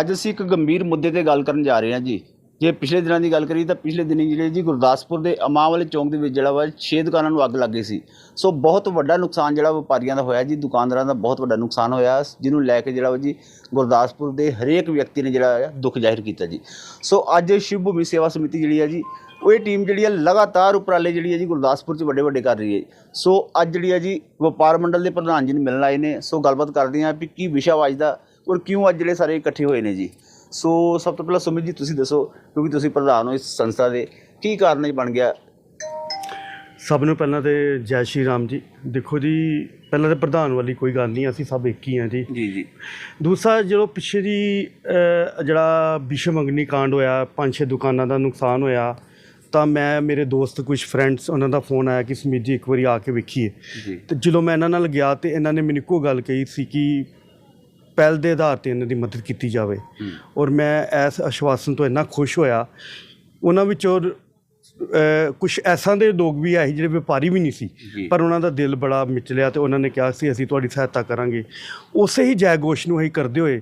ਅੱਜ ਅਸੀਂ ਇੱਕ ਗੰਭੀਰ ਮੁੱਦੇ ਤੇ ਗੱਲ ਕਰਨ ਜਾ ਰਹੇ ਹਾਂ ਜੀ। ਜੇ ਪਿਛਲੇ ਦਿਨਾਂ ਦੀ ਗੱਲ ਕਰੀਏ ਤਾਂ ਪਿਛਲੇ ਦਿਨੀ ਜਿਹੜੇ ਜੀ ਗੁਰਦਾਸਪੁਰ ਦੇ ਅਮਾਂ ਵਾਲੇ ਚੌਂਕ ਦੇ ਵਿੱਚ ਜਿਹੜਾ ਵਾ ਛੇ ਦੁਕਾਨਾਂ ਨੂੰ ਅੱਗ ਲੱਗ ਗਈ ਸੀ। ਸੋ ਬਹੁਤ ਵੱਡਾ ਨੁਕਸਾਨ ਜਿਹੜਾ ਵਪਾਰੀਆਂ ਦਾ ਹੋਇਆ ਜੀ, ਦੁਕਾਨਦਾਰਾਂ ਦਾ ਬਹੁਤ ਵੱਡਾ ਨੁਕਸਾਨ ਹੋਇਆ, ਜਿਹਨੂੰ ਲੈ ਕੇ ਜਿਹੜਾ ਵਾ ਜੀ ਗੁਰਦਾਸਪੁਰ ਦੇ ਹਰੇਕ ਵਿਅਕਤੀ ਨੇ ਜਿਹੜਾ ਹੈ ਦੁੱਖ ਜ਼ਾਹਿਰ ਕੀਤਾ ਜੀ। ਸੋ ਅੱਜ ਸ਼ਿਵ ਭੂਮੀ ਸੇਵਾ ਸਮਿਤੀ ਜਿਹੜੀ ਹੈ ਜੀ, ਉਹ ਇਹ ਟੀਮ ਜਿਹੜੀ ਹੈ ਲਗਾਤਾਰ ਉਪਰਾਲੇ ਜਿਹੜੀ ਹੈ ਜੀ ਗੁਰਦਾਸਪੁਰ 'ਚ ਵੱਡੇ ਵੱਡੇ ਕਰ ਰਹੀ ਹੈ। ਸੋ ਅੱਜ ਜਿਹੜੀ ਹੈ ਜੀ ਵਪਾਰ ਮੰਡਲ ਦੇ ਪ੍ਰਧਾਨ ਜੀ ਨੂੰ ਮਿਲਣ ਆਏ ਨੇ। ਸੋ ਗੱਲਬਾਤ ਕਰਦੇ ਹਾਂ ਵੀ ਕੀ ਵਿਸ਼ਾ ਵਾ ਦਾ ਔਰ ਕਿਉਂ ਅੱਜ ਜਿਹੜੇ ਸਾਰੇ ਇਕੱਠੇ ਹੋਏ ਨੇ ਜੀ? ਸੋ ਸਭ ਤੋਂ ਪਹਿਲਾਂ ਸੁਮਿਤ ਜੀ ਤੁਸੀਂ ਦੱਸੋ ਕਿਉਂਕਿ ਤੁਸੀਂ ਪ੍ਰਧਾਨ ਹੋ ਇਸ ਸੰਸਥਾ ਦੇ ਕੀ ਕਾਰਨ ਇਹ ਬਣ ਗਿਆ? ਸਭ ਨੂੰ ਪਹਿਲਾਂ ਤੇ ਜੈ ਸ਼੍ਰੀ ਰਾਮ ਜੀ। ਦੇਖੋ ਜੀ ਪਹਿਲਾਂ ਤੇ ਪ੍ਰਧਾਨ ਵਾਲੀ ਕੋਈ ਗੱਲ ਨਹੀਂ ਅਸੀਂ ਸਭ ਇੱਕ ਹੀ ਹਾਂ ਜੀ। ਜੀ ਜੀ। ਦੂਸਰਾ ਜਦੋਂ ਪਿੱਛੇ ਅਹ, ਜਿਹੜਾ ਵਿਸ਼ਵ ਅਗਨੀ ਕਾਂਡ ਹੋਇਆ ਪੰਜ ਛੇ ਦੁਕਾਨਾਂ ਦਾ ਨੁਕਸਾਨ ਹੋਇਆ ਤਾਂ ਮੈਂ ਮੇਰੇ ਦੋਸਤ ਕੁਝ ਫਰੈਂਡਸ ਉਹਨਾਂ ਦਾ ਫੋਨ ਆਇਆ ਕਿ ਸਮੀਤ ਜੀ ਇੱਕ ਵਾਰੀ ਆ ਕੇ ਵੇਖੀਏ। ਜੀ। ਤੇ ਜਦੋਂ ਮੈਂ ਇਹਨਾਂ ਨਾਲ ਗਿਆ ਤੇ ਇਹਨਾਂ ਨੇ ਮੈਨੂੰ ਇੱਕੋ ਗੱਲ ਕਹੀ ਸੀ ਕਿ ਪਹਿਲ ਦੇ ਆਧਾਰ ਤੇ ਇਹਨਾਂ ਦੀ ਮਦਦ ਕੀਤੀ ਜਾਵੇ। ਔਰ ਮੈਂ ਇਸ ਆਸ਼ਵਾਸਨ ਤੋਂ ਇੰਨਾ ਖੁਸ਼ ਹੋਇਆ ਉਹਨਾਂ ਵਿੱਚੋਂ ਕੁਝ ਐਸਾਂ ਦੇ ਲੋਕ ਵੀ ਆਏ ਜਿਹੜੇ ਵਪਾਰੀ ਵੀ ਨਹੀਂ ਸੀ ਜੀ। ਪਰ ਉਹਨਾਂ ਦਾ ਦਿਲ ਬੜਾ ਮਿਚਲਿਆ ਤੇ ਉਹਨਾਂ ਨੇ ਕਿਹਾ ਸੀ ਅਸੀਂ ਤੁਹਾਡੀ ਸਹਾਇਤਾ ਕਰਾਂਗੇ ਉਸੇ ਹੀ ਜੈਗੋਸ਼ ਨੂੰ ਅਸੀਂ ਕਰਦੇ ਹੋਏ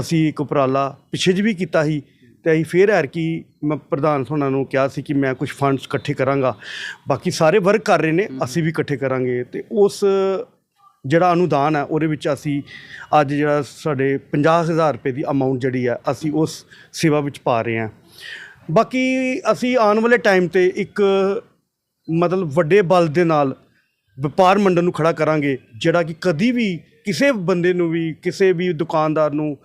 ਅਸੀਂ ਇੱਕ ਉਪਰਾਲਾ ਪਿੱਛੇ ਜਿਹੇ ਵੀ ਕੀਤਾ ਸੀ ਤੇ ਅਸੀਂ ਫੇਰ ਐਰ ਕੀ ਮੈਂ ਪ੍ਰਧਾਨ ਹੋਣਾ ਨੂੰ ਕਿਹਾ ਸੀ ਕਿ ਮੈਂ ਕੁਝ ਫੰਡਸ ਇਕੱਠੇ ਕਰਾਂਗਾ ਬਾਕੀ ਸਾਰੇ ਵਰਕ ਕਰ ਰਹੇ ਨੇ ਅਸੀਂ ਵੀ ਇਕੱਠੇ ਕਰਾਂਗੇ ਤੇ ਉਸ ਜਿਹੜਾ ਅਨੁਦਾਨ ਹੈ, ਉਹਦੇ ਵਿੱਚ ਅਸੀਂ ਅੱਜ ਜਿਹੜਾ ਸਾਡੇ 50000 ਰੁਪਏ ਦੀ ਅਮਾਉਂਟ ਜਿਹੜੀ ਹੈ, ਅਸੀਂ ਉਸ ਸੇਵਾ ਵਿੱਚ ਪਾ ਰਹੇ ਹਾਂ। ਬਾਕੀ ਅਸੀਂ ਆਉਣ ਵਾਲੇ ਟਾਈਮ ਤੇ ਇੱਕ ਮਤਲਬ ਵੱਡੇ ਬਲ ਦੇ ਨਾਲ ਵਪਾਰ ਮੰਡਲ ਨੂੰ ਖੜਾ ਕਰਾਂਗੇ, ਜਿਹੜਾ ਕਿ ਕਦੀ ਵੀ ਕਿਸੇ ਬੰਦੇ ਨੂੰ ਵੀ, ਕਿਸੇ ਵੀ ਦੁਕਾਨਦਾਰ ਨੂੰ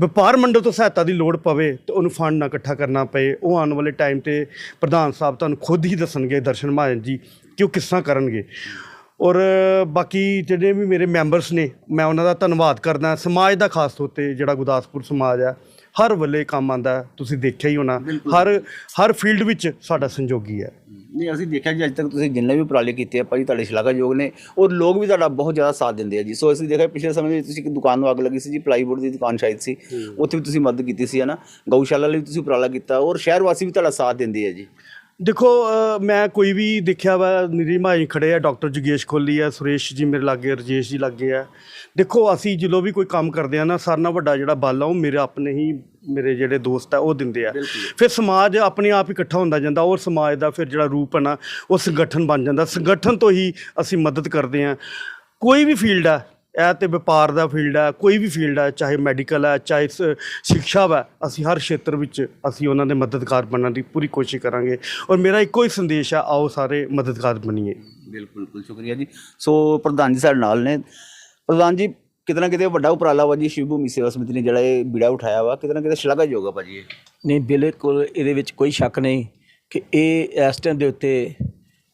ਵਪਾਰ ਮੰਡਲ ਤੋਂ ਸਹਾਇਤਾ ਦੀ ਲੋੜ ਪਵੇ ਤੇ ਉਹਨੂੰ ਫੰਡ ਨਾ ਇਕੱਠਾ ਕਰਨਾ ਪਏ। ਉਹ ਆਉਣ ਵਾਲੇ ਟਾਈਮ ਤੇ ਪ੍ਰਧਾਨ ਸਾਹਿਬ ਤੁਹਾਨੂੰ ਖੁਦ ਹੀ ਦੱਸਣਗੇ, ਦਰਸ਼ਨ ਮਹਾਜਨ ਜੀ, ਕਿ ਉਹ ਕਿਸ ਤਰ੍ਹਾਂ ਕਰਨਗੇ। ਔਰ ਬਾਕੀ ਜਿਹੜੇ ਵੀ ਮੇਰੇ ਮੈਂਬਰਸ ਨੇ ਮੈਂ ਉਹਨਾਂ ਦਾ ਧੰਨਵਾਦ ਕਰਦਾ। ਸਮਾਜ ਦਾ ਖਾਸ ਤੌਰ ਤੇ ਜਿਹੜਾ ਗੁਰਦਾਸਪੁਰ ਸਮਾਜ ਹੈ ਹਰ ਵੇਲੇ ਕੰਮ ਆਂਦਾ ਤੁਸੀਂ ਦੇਖਿਆ ਹੀ ਹੋਣਾ ਹਰ ਹਰ ਫੀਲਡ ਵਿੱਚ ਸਾਡਾ ਸੰਯੋਗੀ ਹੈ। ਨਹੀਂ ਅਸੀਂ ਦੇਖਿਆ ਜੀ ਅੱਜ ਤੱਕ ਤੁਸੀਂ ਜਿੰਨੇ ਵੀ ਉਪਰਾਲੇ ਕੀਤੇ ਆ ਭਾਜੀ ਤੁਹਾਡੇ ਸ਼ਲਾਘਾਯੋਗ ਨੇ ਔਰ ਲੋਕ ਵੀ ਤੁਹਾਡਾ ਬਹੁਤ ਜ਼ਿਆਦਾ ਸਾਥ ਦਿੰਦੇ ਆ ਜੀ। ਸੋ ਅਸੀਂ ਦੇਖਿਆ ਪਿਛਲੇ ਸਮੇਂ ਵਿੱਚ ਤੁਸੀਂ ਇੱਕ ਦੁਕਾਨ ਨੂੰ ਅੱਗ ਲੱਗੀ ਸੀ ਜੀ ਪਲਾਈਵੁੱਡ ਦੀ ਦੁਕਾਨ ਸ਼ਾਇਦ ਸੀ। ਉੱਥੇ ਵੀ ਤੁਸੀਂ ਮਦਦ ਕੀਤੀ ਸੀ ਹਨਾ? ਗਊਸ਼ਾਲਾ ਲਈ ਤੁਸੀਂ ਉਪਰਾਲਾ ਕੀਤਾ ਔਰ ਸ਼ਹਿਰ ਵਾਸੀ ਵੀ ਤੁਹਾਡਾ ਸਾਥ ਦਿੰਦੇ ਆ ਜੀ। ਦੇਖੋ ਅ, ਮੈਂ ਕੋਈ ਵੀ ਦੇਖਿਆ ਵਾ ਨਿਰੀ ਮਾਈ ਖੜੇ ਆ ਡਾਕਟਰ ਜਗੇਸ਼ ਕੋਹਲੀ ਆ ਸੁਰੇਸ਼ ਜੀ ਮੇਰੇ ਲਾਗੇ ਰਜੇਸ਼ ਜੀ ਲਾਗੇ ਆ। ਦੇਖੋ ਅਸੀਂ ਜਦੋਂ ਵੀ ਕੋਈ ਕੰਮ ਕਰਦੇ ਆ ਨਾ ਸਾਰਿਆਂ ਨਾਲੋਂ ਵੱਡਾ ਜਿਹੜਾ ਬਲ ਆ ਉਹ ਮੇਰੇ ਆਪਣੇ ਹੀ ਮੇਰੇ ਜਿਹੜੇ ਦੋਸਤ ਆ ਉਹ ਦਿੰਦੇ ਆ। ਫਿਰ ਸਮਾਜ ਆਪਣੇ ਆਪ ਹੀ ਇਕੱਠਾ ਹੁੰਦਾ ਜਾਂਦਾ ਔਰ ਸਮਾਜ ਦਾ ਫਿਰ ਜਿਹੜਾ ਰੂਪ ਹੈ ਨਾ ਉਹ ਸੰਗਠਨ ਬਣ ਜਾਂਦਾ। ਸੰਗਠਨ ਤੋਂ ਹੀ ਅਸੀਂ ਮਦਦ ਕਰਦੇ ਆ। ਕੋਈ ਵੀ ਫੀਲਡ ਆ ਇਹ ਤੇ ਵਪਾਰ ਦਾ ਫੀਲਡ ਹੈ ਕੋਈ ਵੀ ਫੀਲਡ ਹੈ ਚਾਹੇ ਮੈਡੀਕਲ ਹੈ ਚਾਹੇ ਸ- ਸਿੱਖਿਆ ਵਾ ਅਸੀਂ ਹਰ ਖੇਤਰ ਵਿੱਚ ਅਸੀਂ ਉਹਨਾਂ ਦੇ ਮਦਦਗਾਰ ਬਣਨ ਦੀ ਪੂਰੀ ਕੋਸ਼ਿਸ਼ ਕਰਾਂਗੇ। ਔਰ ਮੇਰਾ ਇੱਕੋ ਹੀ ਸੰਦੇਸ਼ ਹੈ ਆਓ ਸਾਰੇ ਮਦਦਗਾਰ ਬਣੀਏ। ਬਿਲਕੁਲ ਬਿਲਕੁਲ ਸ਼ੁਕਰੀਆ ਜੀ। ਸੋ ਪ੍ਰਧਾਨ ਜੀ ਸਾਡੇ ਨਾਲ ਨੇ। ਪ੍ਰਧਾਨ ਜੀ ਕਿਤੇ ਨਾ ਕਿਤੇ ਵੱਡਾ ਉਪਰਾਲਾ ਵਾ ਜੀ ਸ਼ਿਵ ਭੂਮੀ ਸੇਵਾ ਸਮਿਤੀ ਨੇ ਜਿਹੜਾ ਇਹ ਬੀੜਾ ਉਠਾਇਆ ਵਾ ਕਿਤੇ ਨਾ ਕਿਤੇ ਸ਼ਲਾਘਾਯੋਗ ਆ ਭਾਜੀ ਇਹ। ਨਹੀਂ ਬਿਲਕੁਲ ਇਹਦੇ ਵਿੱਚ ਕੋਈ ਸ਼ੱਕ ਨਹੀਂ ਕਿ ਇਹ ਇਸ ਟਾਈਮ ਦੇ ਉੱਤੇ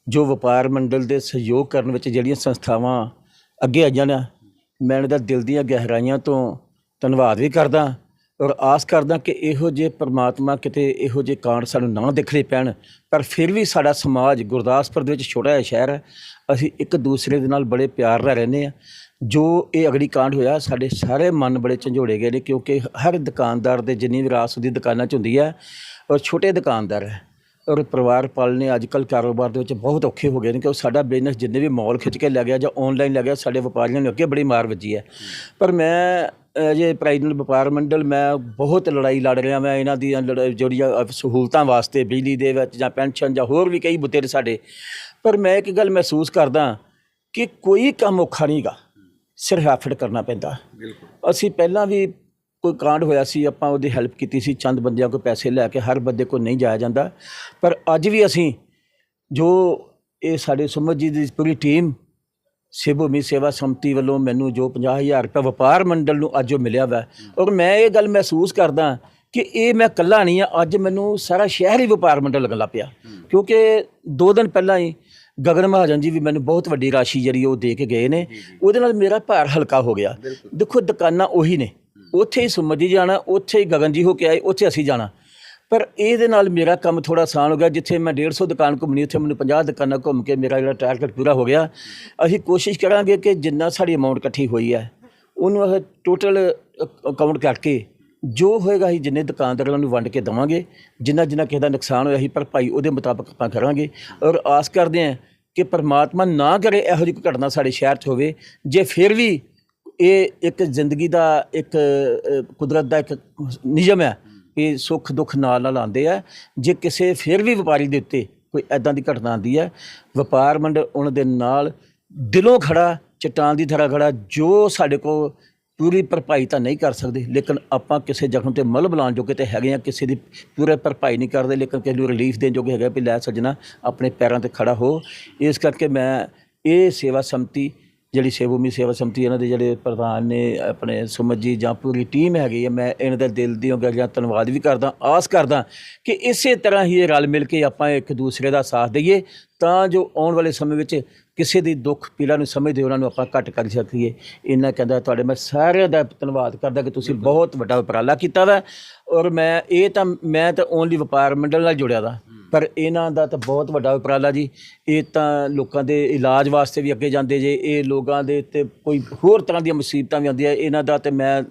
ਜੋ ਵਪਾਰ ਮੰਡਲ ਦੇ ਸਹਿਯੋਗ ਕਰਨ ਵਿੱਚ ਜਿਹੜੀਆਂ ਸੰਸਥਾਵਾਂ ਅੱਗੇ ਆਈਆਂ ਨੇ ਮੈਂ ਇਹਨਾਂ ਦਾ ਦਿਲ ਦੀਆਂ ਗਹਿਰਾਈਆਂ ਤੋਂ ਧੰਨਵਾਦ ਵੀ ਕਰਦਾ ਔਰ ਆਸ ਕਰਦਾ ਕਿ ਇਹੋ ਜਿਹੇ ਪਰਮਾਤਮਾ ਕਿਤੇ ਇਹੋ ਜਿਹੇ ਕਾਂਡ ਸਾਨੂੰ ਨਾ ਦੇਖਣੇ ਪੈਣ, ਪਰ ਫਿਰ ਵੀ ਸਾਡਾ ਸਮਾਜ ਗੁਰਦਾਸਪੁਰ ਦੇ ਵਿੱਚ ਛੋਟਾ ਜਿਹਾ ਸ਼ਹਿਰ ਹੈ। ਅਸੀਂ ਇੱਕ ਦੂਸਰੇ ਦੇ ਨਾਲ ਬੜੇ ਪਿਆਰ ਨਾਲ ਰਹਿੰਦੇ ਆ ਜੋ ਇਹ ਅਗਲੀ ਕਾਂਡ ਹੋਇਆ, ਸਾਡੇ ਸਾਰੇ ਮਨ ਬੜੇ ਝੰਜੋੜੇ ਗਏ ਨੇ ਕਿਉਂਕਿ ਹਰ ਦੁਕਾਨਦਾਰ ਦੇ ਜਿੰਨੀ ਵੀ ਰਾਸ ਦੀ ਦੁਕਾਨਾਂ 'ਚ ਹੁੰਦੀ ਹੈ ਔਰ ਛੋਟੇ ਦੁਕਾਨਦਾਰ ਹੈ। ਔਰ ਪਰਿਵਾਰ ਪਾਲਣੇ ਅੱਜ ਕੱਲ੍ਹ ਕਾਰੋਬਾਰ ਦੇ ਵਿੱਚ ਬਹੁਤ ਔਖੇ ਹੋ ਗਏ ਨੇ ਕਿਉਂਕਿ ਸਾਡਾ ਬਿਜ਼ਨਸ ਜਿੰਨੇ ਵੀ ਮਾਲ ਖਿੱਚ ਕੇ ਲੈ ਗਿਆ ਜਾਂ ਆਨਲਾਈਨ ਲੈ ਗਿਆ ਸਾਡੇ ਵਪਾਰੀਆਂ ਨੂੰ ਅੱਗੇ ਬੜੀ ਮਾਰ ਵੱਜੀ ਹੈ। ਪਰ ਮੈਂ ਜੇ ਪ੍ਰਾਈਵੇਟ ਵਪਾਰ ਮੰਡਲ ਮੈਂ ਬਹੁਤ ਲੜਾਈ ਲੜ ਰਿਹਾ ਮੈਂ ਇਹਨਾਂ ਦੀਆਂ ਲੜ- ਜਿਹੜੀਆਂ ਸਹੂਲਤਾਂ ਵਾਸਤੇ ਬਿਜਲੀ ਦੇ ਵਿੱਚ ਜਾਂ ਪੈਨਸ਼ਨ ਜਾਂ ਹੋਰ ਵੀ ਕਈ ਬੁੱਤੇ ਸਾਡੇ। ਪਰ ਮੈਂ ਇੱਕ ਗੱਲ ਮਹਿਸੂਸ ਕਰਦਾ ਕਿ ਕੋਈ ਕੰਮ ਔਖਾ ਨਹੀਂਗਾ ਸਿਰਫ ਐਫਰਟ ਕਰਨਾ ਪੈਂਦਾ। ਅਸੀਂ ਪਹਿਲਾਂ ਵੀ ਕੋਈ ਕਾਂਡ ਹੋਇਆ ਸੀ ਆਪਾਂ ਉਹਦੀ ਹੈਲਪ ਕੀਤੀ ਸੀ ਚੰਦ ਬੰਦਿਆਂ ਕੋਲ ਪੈਸੇ ਲੈ ਕੇ ਹਰ ਬੰਦੇ ਕੋਲ ਨਹੀਂ ਜਾਇਆ ਜਾਂਦਾ। ਪਰ ਅੱਜ ਵੀ ਅਸੀਂ ਜੋ ਇਹ ਸਾਡੇ ਸੁਮਤ ਜੀ ਦੀ ਪੂਰੀ ਟੀਮ ਸਿਵਭੂਮੀ ਸੇਵਾ ਸੰਮਤੀ ਵੱਲੋਂ ਮੈਨੂੰ ਜੋ 50000 ਰੁਪਏ ਵਪਾਰ ਮੰਡਲ ਨੂੰ ਅੱਜ ਉਹ ਮਿਲਿਆ ਵਾ। ਔਰ ਮੈਂ ਇਹ ਗੱਲ ਮਹਿਸੂਸ ਕਰਦਾ ਕਿ ਇਹ ਮੈਂ ਇਕੱਲਾ ਨਹੀਂ ਆ ਅੱਜ ਮੈਨੂੰ ਸਾਰਾ ਸ਼ਹਿਰ ਹੀ ਵਪਾਰ ਮੰਡਲ ਲੱਗਣ ਲੱਗ ਪਿਆ। ਕਿਉਂਕਿ ਦੋ ਦਿਨ ਪਹਿਲਾਂ ਹੀ ਗਗਨ ਮਹਾਜਨ ਜੀ ਵੀ ਮੈਨੂੰ ਬਹੁਤ ਵੱਡੀ ਰਾਸ਼ੀ ਜਿਹੜੀ ਉਹ ਦੇ ਕੇ ਗਏ ਨੇ। ਉਹਦੇ ਨਾਲ ਮੇਰਾ ਭਾਰ ਹਲਕਾ ਹੋ ਗਿਆ। ਦੇਖੋ ਦੁਕਾਨਾਂ ਉਹੀ ਨੇ। ਉੱਥੇ ਹੀ ਸੁਮਤ ਜੀ ਜਾਣਾ, ਉੱਥੇ ਹੀ ਗਗਨ ਜੀ ਹੋ ਕੇ ਆਏ, ਉੱਥੇ ਅਸੀਂ ਜਾਣਾ। ਪਰ ਇਹਦੇ ਨਾਲ ਮੇਰਾ ਕੰਮ ਥੋੜਾ ਆਸਾਨ ਹੋ ਗਿਆ, ਜਿੱਥੇ ਮੈਂ 150 ਦੁਕਾਨ ਘੁੰਮਣੀ, ਉੱਥੇ ਮੈਨੂੰ 50 ਦੁਕਾਨਾਂ ਘੁੰਮ ਕੇ ਮੇਰਾ ਜਿਹੜਾ ਟਾਰਗੇਟ ਪੂਰਾ ਹੋ ਗਿਆ। ਅਸੀਂ ਕੋਸ਼ਿਸ਼ ਕਰਾਂਗੇ ਕਿ ਜਿੰਨਾ ਸਾਡੀ ਅਮਾਉਂਟ ਇਕੱਠੀ ਹੋਈ ਹੈ, ਉਹਨੂੰ ਅਸੀਂ ਟੋਟਲ ਅਕਾਊਂਟ ਕਰਕੇ ਜੋ ਹੋਏਗਾ ਅਸੀਂ ਜਿੰਨੇ ਦੁਕਾਨਦਾਰਾਂ ਨੂੰ ਵੰਡ ਕੇ ਦੇਵਾਂਗੇ, ਜਿੰਨਾ ਜਿੰਨਾ ਕਿਸੇ ਦਾ ਨੁਕਸਾਨ ਹੋਇਆ ਸੀ ਭਰਪਾਈ ਉਹਦੇ ਮੁਤਾਬਕ ਆਪਾਂ ਕਰਾਂਗੇ। ਔਰ ਆਸ ਕਰਦੇ ਹਾਂ ਕਿ ਪਰਮਾਤਮਾ ਨਾ ਕਰੇ ਇਹੋ ਜਿਹੀ ਘਟਨਾ ਸਾਡੇ ਸ਼ਹਿਰ 'ਚ ਹੋਵੇ, ਜੇ ਫਿਰ ਵੀ ਇਹ ਇੱਕ ਜ਼ਿੰਦਗੀ ਦਾ ਇੱਕ ਕੁਦਰਤ ਦਾ ਇੱਕ ਨਿਯਮ ਹੈ ਕਿ ਸੁੱਖ ਦੁੱਖ ਨਾਲ ਨਾਲ ਆਉਂਦੇ ਆ। ਜੇ ਕਿਸੇ ਫਿਰ ਵੀ ਵਪਾਰੀ ਦੇ ਉੱਤੇ ਕੋਈ ਐਦਾਂ ਦੀ ਘਟਨਾ ਆਉਂਦੀ ਹੈ, ਵਪਾਰ ਮੰਡਲ ਉਹਨਾਂ ਦੇ ਨਾਲ ਦਿਲੋਂ ਖੜਾ, ਚਟਾਨ ਦੀ ਤਰ੍ਹਾਂ ਖੜਾ, ਜੋ ਸਾਡੇ ਕੋਲ ਪੂਰੀ ਭਰਪਾਈ ਤਾਂ ਨਹੀਂ ਕਰ ਸਕਦੇ, ਲੇਕਿਨ ਆਪਾਂ ਕਿਸੇ ਜ਼ਖਮ ਤੇ ਮਲਮ ਲਾਉਣ ਜੋਗੇ ਤੇ ਹੈਗੇ ਆ, ਕਿਸੇ ਦੀ ਪੂਰੇ ਭਰਪਾਈ ਨਹੀਂ ਕਰਦੇ, ਲੇਕਿਨ ਕਿਸੇ ਨੂੰ ਰਿਲੀਫ ਦੇਣ ਜੋਗੇ ਹੈਗੇ ਵੀ ਲੈ ਸੱਜਣਾ, ਆਪਣੇ ਪੈਰਾਂ ਤੇ ਖੜਾ ਹੋ। ਇਸ ਕਰਕੇ ਮੈਂ ਇਹ ਸੇਵਾ ਸੰਮਤੀ ਜਿਹੜੀ ਸੇਵੂਮੀ ਸੇਵਾ ਸੰਮਤੀ ਇਹਨਾਂ ਦੇ ਜਿਹੜੇ ਪ੍ਰਧਾਨ ਨੇ ਆਪਣੇ ਸੁਮਤ ਜੀ ਜਾਂ ਪੂਰੀ ਟੀਮ ਹੈਗੀ ਹੈ ਮੈਂ ਇਹਨਾਂ ਦਾ ਦਿਲ ਦੀਆਂ ਗੱਲਾਂ ਧੰਨਵਾਦ ਵੀ ਕਰਦਾ ਆਸ ਕਰਦਾ ਕਿ ਇਸੇ ਤਰ੍ਹਾਂ ਹੀ ਇਹ ਰਲ ਮਿਲ ਕੇ ਆਪਾਂ ਇੱਕ ਦੂਸਰੇ ਦਾ ਸਾਥ ਦਈਏ ਤਾਂ ਜੋ ਆਉਣ ਵਾਲੇ ਸਮੇਂ ਵਿੱਚ ਕਿਸੇ ਦੀ ਦੁੱਖ ਪੀੜਾ ਨੂੰ ਸਮਝਦੇ ਉਹਨਾਂ ਨੂੰ ਆਪਾਂ ਘੱਟ ਕਰ ਸਕੀਏ। ਇਹਨਾਂ ਕਹਿੰਦਾ ਤੁਹਾਡੇ ਮੈਂ ਸਾਰਿਆਂ ਦਾ ਧੰਨਵਾਦ ਕਰਦਾ ਕਿ ਤੁਸੀਂ ਬਹੁਤ ਵੱਡਾ ਉਪਰਾਲਾ ਕੀਤਾ ਵਾ ਔਰ ਮੈਂ ਇਹ ਤਾਂ ਮੈਂ ਤਾਂ ਓਨਲੀ ਵਪਾਰ ਮੰਡਲ ਨਾਲ ਜੁੜਿਆ ਦਾ ਪਰ ਇਹਨਾਂ ਦਾ ਤਾਂ ਬਹੁਤ ਵੱਡਾ ਉਪਰਾਲਾ ਜੀ। ਇਹ ਤਾਂ ਲੋਕਾਂ ਦੇ ਇਲਾਜ ਵਾਸਤੇ ਵੀ ਅੱਗੇ ਜਾਂਦੇ ਜੇ। ਇਹ ਲੋਕਾਂ ਦੇ ਤੇ ਕੋਈ ਹੋਰ ਤਰ੍ਹਾਂ ਦੀਆਂ ਮੁਸੀਬਤਾਂ ਵੀ ਆਉਂਦੀਆਂ। ਇਹਨਾਂ ਦਾ ਤੇ ਮੈਂ,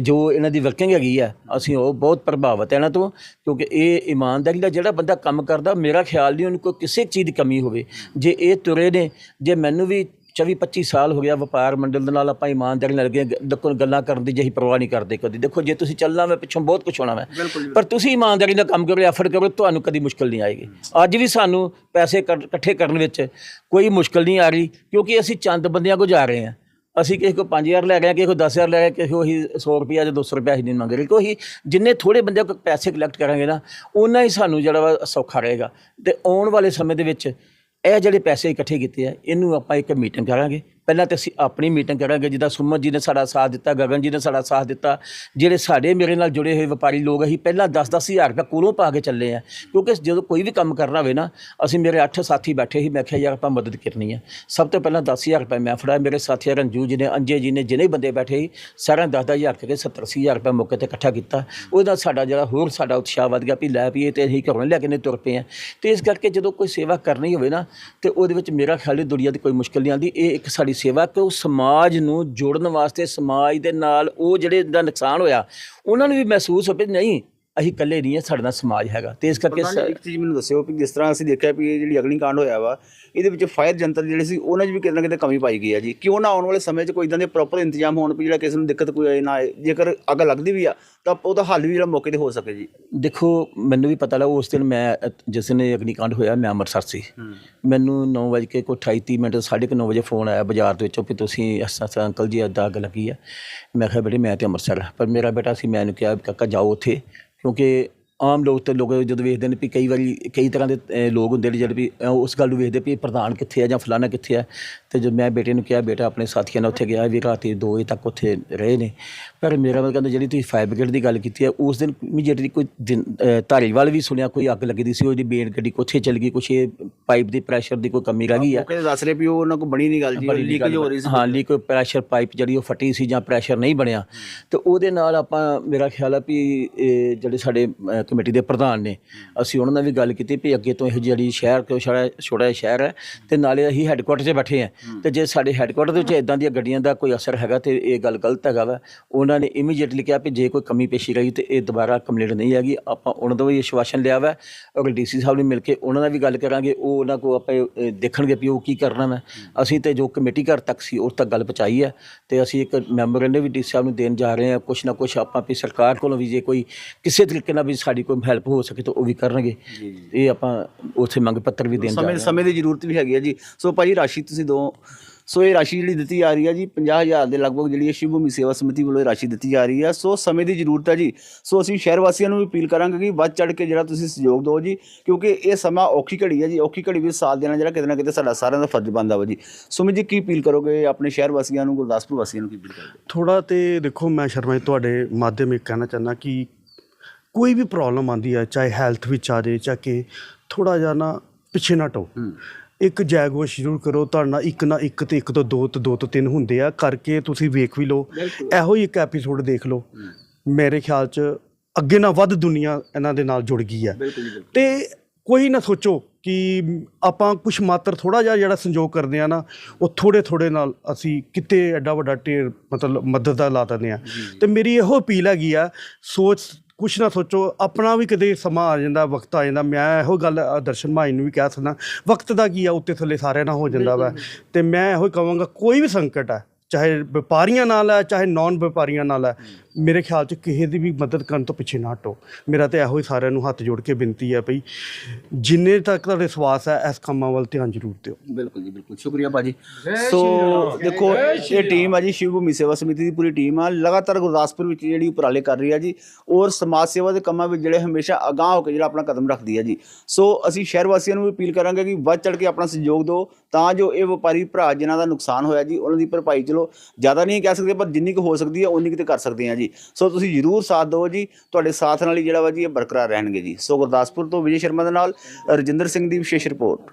ਜੋ ਇਹਨਾਂ ਦੀ ਵਰਕਿੰਗ ਹੈਗੀ ਆ, ਅਸੀਂ ਉਹ ਬਹੁਤ ਪ੍ਰਭਾਵਿਤ ਹੈ ਇਹਨਾਂ ਤੋਂ। ਕਿਉਂਕਿ ਇਹ ਇਮਾਨਦਾਰੀ ਦਾ ਜਿਹੜਾ ਬੰਦਾ ਕੰਮ ਕਰਦਾ, ਮੇਰਾ ਖਿਆਲ ਨਹੀਂ ਉਹਨੂੰ ਕੋਈ ਕਿਸੇ ਚੀਜ਼ ਦੀ ਕਮੀ ਹੋਵੇ। ਜੇ ਇਹ ਤੁਰੇ ਨੇ, ਜੇ ਮੈਨੂੰ ਵੀ 24 25 ਸਾਲ ਹੋ ਗਿਆ ਵਪਾਰ ਮੰਡਲ ਦੇ ਨਾਲ ਆਪਾਂ ਇਮਾਨਦਾਰੀ ਨਾਲ ਲੱਗੇ ਹਾਂ। ਦੇਖੋ ਗੱਲਾਂ ਕਰਨ ਦੀ ਜਿਹੀ ਪਰਵਾਹ ਨਹੀਂ ਕਰਦੇ ਕਦੀ। ਦੇਖੋ ਜੇ ਤੁਸੀਂ ਚੱਲਣਾ ਮੈਂ ਪਿੱਛੋਂ ਬਹੁਤ ਕੁਝ ਹੋਣਾ ਮੈਂ ਪਰ ਤੁਸੀਂ ਇਮਾਨਦਾਰੀ ਨਾਲ ਕੰਮ ਕਰੋ ਐਫਰਟ ਕਰੋ ਤੁਹਾਨੂੰ ਕਦੀ ਮੁਸ਼ਕਲ ਨਹੀਂ ਆਏਗੀ। ਅੱਜ ਵੀ ਸਾਨੂੰ ਪੈਸੇ ਇਕੱਠੇ ਕਰਨ ਵਿੱਚ ਕੋਈ ਮੁਸ਼ਕਲ ਨਹੀਂ ਆ ਰਹੀ ਕਿਉਂਕਿ ਅਸੀਂ ਚੰਦ ਬੰਦਿਆਂ ਕੋ ਜਾ ਰਹੇ ਹਾਂ। ਅਸੀਂ ਕਿਸੇ ਕੋ 5000 ਲੈ ਰਹੇ ਹਾਂ ਕਿਸੇ ਕੋ 10000 ਲੈ ਰਹੇ ਹਾਂ ਕਿਸੇ ਕੋ ਹੀ 100 ਰੁਪਿਆ ਜਾਂ 200 ਰੁਪਿਆ ਅਸੀਂ ਨਹੀਂ ਮੰਗ ਰਹੇ। ਕੋਈ ਜਿੰਨੇ ਥੋੜੇ ਬੰਦੇ ਕੋ ਪੈਸੇ ਕਲੈਕਟ ਕਰਾਂਗੇ ਨਾ ਉਹਨਾਂ ਹੀ ਸਾਨੂੰ ਜਿਹੜਾ ਸੌਖਾ ਰਹੇਗਾ। ਤੇ ਆਉਣ ਵਾਲੇ ਸਮੇਂ ਦੇ ਵਿੱਚ ਇਹ ਜਿਹੜੇ ਪੈਸੇ ਇਕੱਠੇ ਕੀਤੇ ਆ ਇਹਨੂੰ ਆਪਾਂ ਇੱਕ ਮੀਟਿੰਗ ਕਰਾਂਗੇ। ਪਹਿਲਾਂ ਤੇ ਅਸੀਂ ਆਪਣੀ ਮੀਟਿੰਗ ਕਰਾਂਗੇ, ਜਿੱਦਾਂ ਸੁਮਨ ਜੀ ਨੇ ਸਾਡਾ ਸਾਥ ਦਿੱਤਾ, ਗਗਨ ਜੀ ਨੇ ਸਾਡਾ ਸਾਥ ਦਿੱਤਾ, ਜਿਹੜੇ ਸਾਡੇ ਮੇਰੇ ਨਾਲ ਜੁੜੇ ਹੋਏ ਵਪਾਰੀ ਲੋਕ ਅਸੀਂ ਪਹਿਲਾਂ 10-10 ਹਜ਼ਾਰ ਰੁਪਏ ਕੋਲੋਂ ਪਾ ਕੇ ਚੱਲੇ ਆ, ਕਿਉਂਕਿ ਜਦੋਂ ਕੋਈ ਵੀ ਕੰਮ ਕਰਨਾ ਹੋਵੇ ਨਾ, ਅਸੀਂ ਮੇਰੇ 8 ਸਾਥੀ ਬੈਠੇ ਸੀ, ਮੈਂ ਕਿਹਾ ਯਾਰ ਆਪਾਂ ਮਦਦ ਕਰਨੀ ਆ। ਸਭ ਤੋਂ ਪਹਿਲਾਂ 10000 ਰੁਪਏ ਮੈਂ ਫੜਾਇਆ, ਮੇਰੇ ਸਾਥੀ ਰੰਜੂ ਜੀ ਨੇ, ਅੰਜੇ ਜੀ ਨੇ ਜਿਹਨੇ ਬੰਦੇ ਬੈਠੇ ਸੀ, ਸਾਰਿਆਂ 10-10 ਹਜ਼ਾਰ ਕਰਕੇ 70-80 ਹਜ਼ਾਰ ਰੁਪਏ ਮੌਕੇ ਤੇ ਇਕੱਠਾ ਕੀਤਾ। ਉਹਦਾ ਸਾਡਾ ਜਿਹੜਾ ਹੋਰ ਸਾਡਾ ਉਤਸ਼ਾਹ ਵਧ ਗਿਆ ਵੀ ਲੈ ਪਈਏ ਇਹ ਤੇ ਅਸੀਂ ਘਰੋਂ ਲੈ ਕੇ ਨੇ ਤੁਰ ਪਏ ਆ। ਤੇ ਇਸ ਕਰਕੇ ਜਦੋਂ ਕੋਈ ਸੇਵਾ ਕਰਨੀ ਹੋਵੇ ਨਾ, ਤੇ ਉਹਦੇ ਵਿੱਚ ਮੇਰਾ ਖਿਆਲ ਹੈ ਦੁਨੀਆ ਦੀ ਕੋਈ ਮੁਸ਼ਕਲ ਨਹੀਂ ਆਉਂਦੀ, ਇਹ ਇੱਕ ਸਾਡੀ ਸੇਵਾ ਕਿ ਉਹ ਸਮਾਜ ਨੂੰ ਜੋੜਨ ਵਾਸਤੇ ਸਮਾਜ ਦੇ ਨਾਲ ਉਹ ਜਿਹੜੇ ਦਾ ਨੁਕਸਾਨ ਹੋਇਆ, ਉਹਨਾਂ ਨੂੰ ਵੀ ਮਹਿਸੂਸ ਹੋਵੇ ਨਹੀਂ ਅਸੀਂ ਇਕੱਲੇ ਨਹੀਂ ਹਾਂ ਸਾਡੇ ਨਾਲ ਸਮਾਜ ਹੈਗਾ। ਤੇ ਇਸ ਕਰਕੇ ਜੀ, ਇੱਕ ਚੀਜ਼ ਮੈਨੂੰ ਦੱਸਿਓ ਕਿ ਜਿਸ ਤਰ੍ਹਾਂ ਅਸੀਂ ਦੇਖਿਆ ਵੀ ਇਹ ਜਿਹੜੀ ਅਗਨੀ ਕਾਂਡ ਹੋਇਆ ਵਾ ਇਹਦੇ ਵਿੱਚ ਫਾਇਰ ਜੰਤਰ ਜਿਹੜੇ ਸੀ ਉਹਨਾਂ 'ਚ ਵੀ ਕਿਤੇ ਨਾ ਕਿਤੇ ਕਮੀ ਪਾਈ ਗਈ ਹੈ ਜੀ। ਕਿਉਂ ਨਾ ਆਉਣ ਵਾਲੇ ਸਮੇਂ 'ਚ ਕੋਈ ਇਦਾਂ ਦੇ ਪ੍ਰੋਪਰ ਇੰਤਜ਼ਾਮ ਹੋਣ ਵੀ ਜਿਹੜਾ ਕਿਸੇ ਨੂੰ ਦਿੱਕਤ ਕੋਈ ਆਏ ਨਾ ਆਏ ਜੇਕਰ ਅੱਗ ਲੱਗਦੀ ਵੀ ਆ ਤਾਂ ਉਹਦਾ ਹੱਲ ਵੀ ਜਿਹੜਾ ਮੌਕੇ ਤੇ ਹੋ ਸਕੇ ਜੀ। ਦੇਖੋ ਮੈਨੂੰ ਵੀ ਪਤਾ ਲੱਗਾ ਉਸ ਦਿਨ ਮੈਂ ਅ, ਜਿਸ ਦਿਨ ਇਹ ਅਗਨੀਕਾਂਡ ਹੋਇਆ ਮੈਂ ਅੰਮ੍ਰਿਤਸਰ ਸੀ। ਮੈਨੂੰ 9 ਵਜੇ ਕੇ ਕੋਈ 28 30 ਮਿੰਟ 9:30 ਵਜੇ ਫੋਨ ਆਇਆ ਬਾਜ਼ਾਰ ਦੇ ਵਿੱਚੋਂ ਵੀ ਤੁਸੀਂ ਐਸਾ ਐਸਾ ਅੰਕਲ ਜੀ ਏਦਾਂ ਅੱਗ ਲੱਗੀ ਆ। ਮੈਂ ਕਿਹਾ ਬੇਟੇ ਮੈਂ ਤੇ ਅੰਮ੍ਰਿਤਸਰ ਆ। ਪਰ ਮੇਰਾ ਬੇਟਾ ਸੀ ਮੈਂ ਇਹਨੂੰ ਕਿਹਾ ਵੀ ਕਾਕਾ ਜਾਓ ਉੱਥੇ। ਕਿਉਂਕਿ ਆਮ ਲੋਕ ਤੇ ਲੋਕ ਜਦੋਂ ਵੇਖਦੇ ਨੇ ਵੀ ਕਈ ਵਾਰੀ ਕਈ ਤਰ੍ਹਾਂ ਦੇ ਲੋਕ ਹੁੰਦੇ ਨੇ ਜਿਹੜੇ ਵੀ ਉਸ ਗੱਲ ਨੂੰ ਵੇਖਦੇ ਵੀ ਪ੍ਰਧਾਨ ਕਿੱਥੇ ਆ ਜਾਂ ਫਲਾਣਾ ਕਿੱਥੇ ਆ। ਤੇ ਜਦ ਮੈਂ ਬੇਟੇ ਨੂੰ ਕਿਹਾ ਬੇਟਾ ਆਪਣੇ ਸਾਥੀਆਂ ਨਾਲ ਉੱਥੇ ਗਿਆ ਵੀ ਰਾਤੀ 2 ਵਜੇ ਤੱਕ ਉੱਥੇ ਰਹੇ ਨੇ। ਪਰ ਮੇਰਾ ਮਤਲਬ ਕਹਿੰਦਾ ਜਿਹੜੀ ਤੁਸੀਂ ਫਾਇਰ ਬ੍ਰਿਗੇਡ ਦੀ ਗੱਲ ਕੀਤੀ ਹੈ ਉਸ ਦਿਨ ਇਮੀਡੀਏਟਲੀ ਕੋਈ ਦਿਨ ਧਾਰੀਵਾਲ ਵੀ ਸੁਣਿਆ ਕੋਈ ਅੱਗ ਲੱਗੀ ਦੀ ਸੀ ਉਹਦੀ ਬੇਨ ਗੱਡੀ ਕੋਥੇ ਚਲ ਗਈ ਕੁਛ ਇਹ ਪਾਈਪ ਦੀ ਪ੍ਰੈਸ਼ਰ ਦੀ ਕੋਈ ਕਮੀ ਰਹਿ ਗਈ ਆ ਮੌਕੇ ਤੇ ਦੱਸ ਰਹੇ ਵੀ ਉਹ ਉਹਨਾਂ ਕੋਲ ਬਣੀ ਨਹੀਂ ਗੱਲ ਜੀ ਲੀਕੇਜ ਹੋ ਰਹੀ ਸੀ। ਹਾਂ ਲੀਕ ਪ੍ਰੈਸ਼ਰ ਪਾਈਪ ਜਿਹੜੀ ਉਹ ਫਟੀ ਸੀ ਜਾਂ ਪ੍ਰੈਸ਼ਰ ਨਹੀਂ ਬਣਿਆ। ਤੇ ਉਹਦੇ ਨਾਲ ਆਪਾਂ ਮੇਰਾ ਖਿਆਲ ਆ ਵੀ ਜਿਹੜੇ ਸਾਡੇ ਕਮੇਟੀ ਦੇ ਪ੍ਰਧਾਨ ਨੇ ਅਸੀਂ ਉਹਨਾਂ ਨਾਲ ਵੀ ਗੱਲ ਕੀਤੀ ਵੀ ਅੱਗੇ ਤੋਂ ਇਹ ਜਿਹੜੀ ਸ਼ਹਿਰ ਕਿਉਂ ਛੋੜਾ ਛੋਟਾ ਸ਼ਹਿਰ ਹੈ ਤੇ ਨਾਲੇ ਅਸੀਂ ਹੈੱਡਕੁਆਟਰ 'ਤੇ ਬੈਠੇ ਆ ਤੇ ਜੇ ਸਾਡੇ ਹੈੱਡਕੁਆਟਰ ਦੇ ਵਿੱਚ ਇਦਾਂ ਦੀਆਂ ਗੱਡੀਆਂ ਦਾ ਕੋਈ ਅਸਰ ਹੈਗਾ ਤੇ ਇਹ ਗੱਲ ਗਲਤ ਹੈਗਾ ਵਾ ਉਹਨਾਂ ਨੇ ਇਮੀਡੀਏਟਲੀ ਕਿਹਾ ਵੀ ਜੇ ਕੋਈ ਕਮੀ ਪੇਸ਼ੀ ਰਹੀ ਤੇ ਇਹ ਦੁਬਾਰਾ ਕੰਪਲੇਂਟ ਨਹੀਂ ਹੈਗੀ ਆਪਾਂ ਉਹਨਾਂ ਤੋਂ ਵੀ ਵਿਸ਼ਵਾਸਨ ਲਿਆ ਵਾ ਔਰ ਡੀਸੀ ਸਾਹਿਬ ਨੂੰ ਮਿਲ ਕੇ ਉਹਨਾਂ ਨਾਲ ਵੀ ਗੱਲ ਕਰਾਂਗੇ ਉਹ ਉਹਨਾਂ ਕੋ ਆਪਾਂ ਦੇਖਣਗੇ ਵੀ ਉਹ ਕੀ ਕਰਨਾ ਵਾ। ਅਸੀਂ ਤੇ ਜੋ ਕਮੇਟੀ ਘਰ ਤੱਕ ਸੀ ਉਸ ਤੱਕ ਗੱਲ ਪਹੁੰਚਾਈ ਹੈ ਤੇ ਅਸੀਂ ਇੱਕ ਮੈਮੋਰੈਂਡਮ ਵੀ ਡੀਸੀ ਸਾਹਿਬ ਨੂੰ ਦੇਣ ਜਾ ਰਹੇ ਹਾਂ ਕੁਛ ਨਾ ਕੁਛ ਆਪਾਂ ਵੀ ਸਰਕਾਰ ਕੋਲੋਂ ਵੀ ਜੇ ਕੋਈ ਕਿਸੇ ਤਰੀਕੇ ਨਾਲ ਵੀ ਸਾਡੀ ਕੋਈ ਹੈਲਪ ਹੋ ਸਕੇ ਤਾਂ ਉਹ ਵੀ ਕਰਨਗੇ। ਇਹ ਆਪਾਂ ਉੱਥੇ ਮੰਗ ਪੱਤਰ ਵੀ ਦੇਣ ਜਾ ਰਹੇ ਸਮੇਂ ਹਾਂ ਸਮੇਂ ਦੀ ਜ਼ਰੂਰਤ ਵੀ ਹੈਗੀ ਹੈ ਜੀ। ਸੋ ਭਾਜੀ ਰਾਸ਼ੀ ਤੁਸੀਂ ਦੋ ਸੋ ਇਹ ਰਾਸ਼ੀ ਜਿਹੜੀ ਦਿੱਤੀ ਜਾ ਰਹੀ ਹੈ ਜੀ 50000 ਦੇ ਲਗਭਗ ਜਿਹੜੀ ਹੈ ਸ਼ਿਵ ਭੂਮੀ ਸੇਵਾ ਸਮਿਤੀ ਵੱਲੋਂ ਇਹ ਰਾਸ਼ੀ ਦਿੱਤੀ ਜਾ ਰਹੀ ਹੈ ਸੋ ਸਮੇਂ ਦੀ ਜ਼ਰੂਰਤ ਹੈ ਜੀ। ਸੋ ਅਸੀਂ ਸ਼ਹਿਰ ਵਾਸੀਆਂ ਨੂੰ ਵੀ ਅਪੀਲ ਕਰਾਂਗੇ ਕਿ ਵੱਧ ਚੜ ਕੇ ਜਿਹੜਾ ਤੁਸੀਂ ਸਹਿਯੋਗ ਦਿਓ ਜੀ ਕਿਉਂਕਿ ਇਹ ਸਮਾਂ ਔਖੀ ਘੜੀ ਹੈ ਜੀ। ਔਖੀ ਘੜੀ ਵਿੱਚ ਸਾਥ ਦੇਣਾ ਜਿਹੜਾ ਕਿਤੇ ਨਾ ਕਿਤੇ ਸਾਡਾ ਸਾਰਿਆਂ ਦਾ ਫਰਜ਼ ਬਣਦਾ ਵਾ ਜੀ। ਸੁਮਿਤ ਜੀ ਕੀ ਅਪੀਲ ਕਰੋਗੇ ਆਪਣੇ ਸ਼ਹਿਰ ਵਾਸੀਆਂ ਨੂੰ ਗੁਰਦਾਸਪੁਰ ਵਾਸੀਆਂ ਨੂੰ ਕੀ ਅਪੀਲ ਕਰੋਗੇ? ਥੋੜਾ ਤੇ ਦੇਖੋ ਮੈਂ ਸ਼ਰਮਾ ਜੀ ਤੁਹਾਡੇ ਮਾਧਿਅਮ ਇੱਕ ਕਹਿਣਾ ਚਾਹੁੰਦਾ ਕਿ ਕੋਈ ਵੀ ਪ੍ਰੋਬਲਮ ਆਂਦੀ ਹੈ ਚਾਹੇ ਹੈਲਥ ਵਿੱਚ ਆ ਜਾਏ ਚਾਹੇ ਕਿ ਥੋੜਾ ਜਿਹਾ ਨਾ ਪਿੱਛੇ ਨਾ ਟੋ। ਇੱਕ ਜੈਗੋਸ਼ ਜ਼ਰੂਰ ਕਰੋ ਤੁਹਾਡੇ ਨਾਲ ਇੱਕ ਨਾ ਇੱਕ ਤੇ ਇੱਕ ਤੋਂ ਦੋ ਤੇ ਦੋ ਤੋਂ ਤਿੰਨ ਹੁੰਦੇ ਆ ਕਰਕੇ ਤੁਸੀਂ ਵੇਖ ਵੀ ਲਓ। ਇਹੋ ਹੀ ਇੱਕ ਐਪੀਸੋਡ ਦੇਖ ਲਓ। ਮੇਰੇ ਖਿਆਲ 'ਚ ਅੱਗੇ ਨਾ ਵੱਧ ਦੁਨੀਆ ਇਹਨਾਂ ਦੇ ਨਾਲ ਜੁੜ ਗਈ ਹੈ। ਬਿਲਕੁਲ ਜੀ ਬਿਲਕੁਲ। ਤੇ ਕੋਈ ਨਾ ਸੋਚੋ ਕਿ ਆਪਾਂ ਕੁਝ ਮਾਤਰ ਥੋੜਾ ਜਿਹਾ ਜਿਹੜਾ ਸੰਯੋਗ ਕਰਦੇ ਆ ਨਾ ਉਹ ਥੋੜੇ ਥੋੜੇ ਨਾਲ ਅਸੀਂ ਕਿਤੇ ਐਡਾ ਵੱਡਾ ਢੇਰ ਮਤਲਬ ਮਦਦ ਦਾ ਲਾ ਦਿੰਦੇ ਆ। ਤੇ ਮੇਰੀ ਇਹੋ ਅਪੀਲ ਹੈਗੀ ਆ ਸੋਚ ਕੁਛ ਨਾ ਸੋਚੋ ਆਪਣਾ ਵੀ ਕਦੇ ਸਮਾਂ ਆ ਜਾਂਦਾ ਵਕਤ ਆ ਜਾਂਦਾ। ਮੈਂ ਇਹੋ ਗੱਲ ਦਰਸ਼ਨ ਭਾਈ ਨੂੰ ਵੀ ਕਹਿ ਸਕਦਾ ਵਕਤ ਦਾ ਕੀ ਆ ਉੱਤੇ ਥੱਲੇ ਸਾਰਿਆਂ ਨਾਲ ਹੋ ਜਾਂਦਾ ਵਾ। ਤੇ ਮੈਂ ਇਹੋ ਕਹਾਂਗਾ ਕੋਈ ਵੀ ਸੰਕਟ ਹੈ ਚਾਹੇ ਵਪਾਰੀਆਂ ਨਾਲ ਹੈ ਚਾਹੇ ਨਾਨ ਵਪਾਰੀਆਂ ਨਾਲ ਹੈ। ਮੇਰੇ ਖਿਆਲ 'ਚ ਕਿਸੇ ਦੀ ਵੀ ਮਦਦ ਕਰਨ ਤੋਂ ਪਿੱਛੇ ਨਾ ਹਟੋ। ਮੇਰਾ ਤੇ ਇਹੋ ਹੀ ਸਾਰਿਆਂ ਨੂੰ ਹੱਥ ਜੋੜ ਕੇ ਬੇਨਤੀ ਹੈ ਭਈ ਜਿੰਨੇ ਤੱਕ ਤੁਹਾਡੇ ਸਵਾਸ ਹੈ ਇਸ ਕੰਮਾਂ ਵੱਲ ਧਿਆਨ ਜ਼ਰੂਰ ਦਿਓ। ਬਿਲਕੁਲ ਜੀ ਬਿਲਕੁਲ। ਸ਼ੁਕਰੀਆ ਭਾਜੀ ਸੋ ਦੇਖੋ ਇਹ ਟੀਮ ਆ ਜੀ ਸ਼ਿਵ ਭੂਮੀ ਸੇਵਾ ਸਮਿਤੀ ਦੀ ਪੂਰੀ ਟੀਮ ਆ। ਲਗਾਤਾਰ ਗੁਰਦਾਸਪੁਰ ਵਿੱਚ ਜਿਹੜੀ ਉਪਰਾਲੇ ਕਰ ਰਹੀ ਆ ਜੀ ਔਰ ਸਮਾਜ ਸੇਵਾ ਦੇ ਕੰਮਾਂ ਵਿੱਚ ਜਿਹੜੇ ਹਮੇਸ਼ਾ ਅਗਾਂਹ ਹੋ ਕੇ ਜਿਹੜਾ ਆਪਣਾ ਕਦਮ ਰੱਖਦੀ ਆ ਜੀ। ਸੋ ਅਸੀਂ ਸ਼ਹਿਰ ਵਾਸੀਆਂ ਨੂੰ ਵੀ ਅਪੀਲ ਕਰਾਂਗੇ ਕਿ ਵੱਧ ਚੜ ਕੇ ਆਪਣਾ ਸਹਿਯੋਗ ਦਿਓ ਤਾਂ ਜੋ ਇਹ ਵਪਾਰੀ ਭਰਾ ਜਿਨ੍ਹਾਂ ਦਾ ਨੁਕਸਾਨ ਹੋਇਆ ਜੀ ਉਹਨਾਂ ਦੀ ਭਰਪਾਈ ਚਲੋ ਜ਼ਿਆਦਾ ਨਹੀਂ ਕਹਿ ਸਕਦੇ ਪਰ ਜਿੰਨੀ ਕੁ ਹੋ ਸਕਦੀ ਹੈ ਉਨੀ ਕੁ ਤੇ ਕਰ ਸਕਦੇ ਆ ਜੀ ਸੋ ਤੁਸੀਂ ਜ਼ਰੂਰ ਸਾਥ ਦਿਓ ਜੀ। ਤੁਹਾਡੇ ਸਾਥ ਨਾਲ ਹੀ ਜਿਹੜਾ ਵਾ ਜੀ ਇਹ ਬਰਕਰਾਰ ਰਹਿਣਗੇ ਜੀ। ਸੋ ਗੁਰਦਾਸਪੁਰ ਤੋਂ ਵਿਜੇ ਸ਼ਰਮਾ ਦੇ ਨਾਲ ਰਜਿੰਦਰ ਸਿੰਘ ਦੀ ਵਿਸ਼ੇਸ਼ ਰਿਪੋਰਟ।